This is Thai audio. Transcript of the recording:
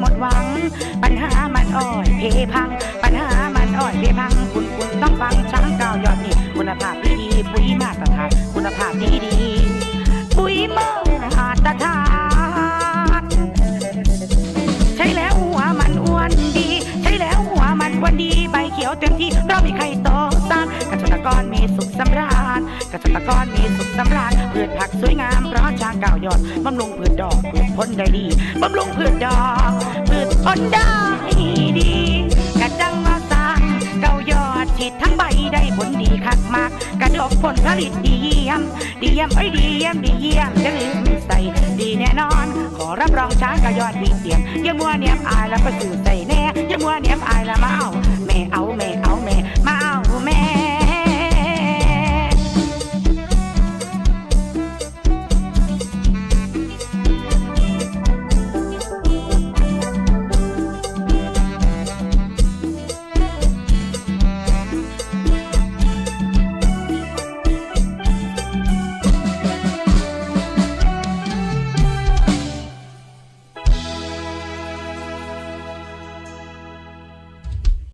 หมดหวัง ปัญหามันอ้อยเพพัง ปัญหามันอ้อยเพพัง คุณคุณต้องฟังช้างเก้ายอดนี่คุณภาพดีดีปุ๋ยมาตรฐานคุณภาพดีดีปุ๋ยมาตรฐานใช่แล้วหัวมันอ้วนดี ใช่แล้วหัวมันอ้วนดีใบเขียวเต็มที่เรามีไข่โตสานเกษตรกรมีสุขสำราญ เกษตรกรมีสุขสำราญพืชผักสวยงามเพราะช้างก้าวยอดบำรุงพืชดอกพืชผลได้ดีบำรุงพืชดอกพืชผลได้ดีกระจังมาสร้างเก้ายอดฉีดทั้งใบได้ผลดีคักมากกระดกผลผลิตดีเยี่ยมดีเยี่ยมเอ้ดีเยี่ยมดีเยี่ยมจะลืมใส่ดีแน่นอน ขอรับรองช้างก้าวยอดดีเสียงอย่ามัวเนียมอายแล้วก็สื่อใส่แน่